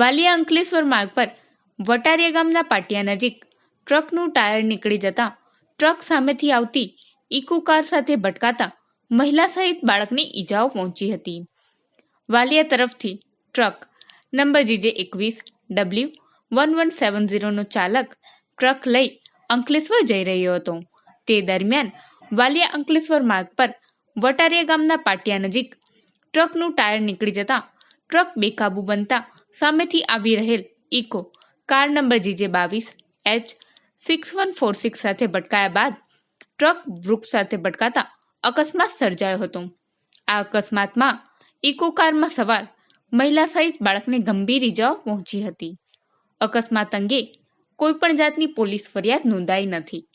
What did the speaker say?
વાલિયા અંકલેશ્વર માર્ગ પર વટારિયા ગામના પાટિયા નજીક ટ્રકનું ટાયર નીકળી જતા ટ્રક સામેથી આવતી ઇકો કાર સાથે ભટકાતા મહિલા સહિત બાળકને ઈજાઓ પહોંચી હતી. વાલિયા તરફથી ટ્રક નંબર જીજે એકવીસ ડબલ્યુ વન વન સેવન ઝીરોનો ચાલક ટ્રક લઈ અંકલેશ્વર જઈ રહ્યો હતો. તે દરમિયાન વાલિયા અંકલેશ્વર માર્ગ પર વટારિયા ગામના પાટિયા નજીક ટ્રકનું ટાયર નીકળી જતા ટ્રક બેકાબુ બનતા સામેથી આવી રહેલ ઇકો. કાર નંબર જીજે બાવીસ. H six one four six સાથે ભટકાયા બાદ ટ્રક વૃક્ષ સાથે ભટકાતા અકસ્માત સર્જાયો હતો. આ અકસ્માતમાં ઇકો કારમાં સવાર મહિલા સહિત બાળકને ગંભીર ઇજાઓ પહોંચી હતી. અકસ્માત અંગે કોઈપણ જાતની પોલીસ ફરિયાદ નોંધાઈ નથી.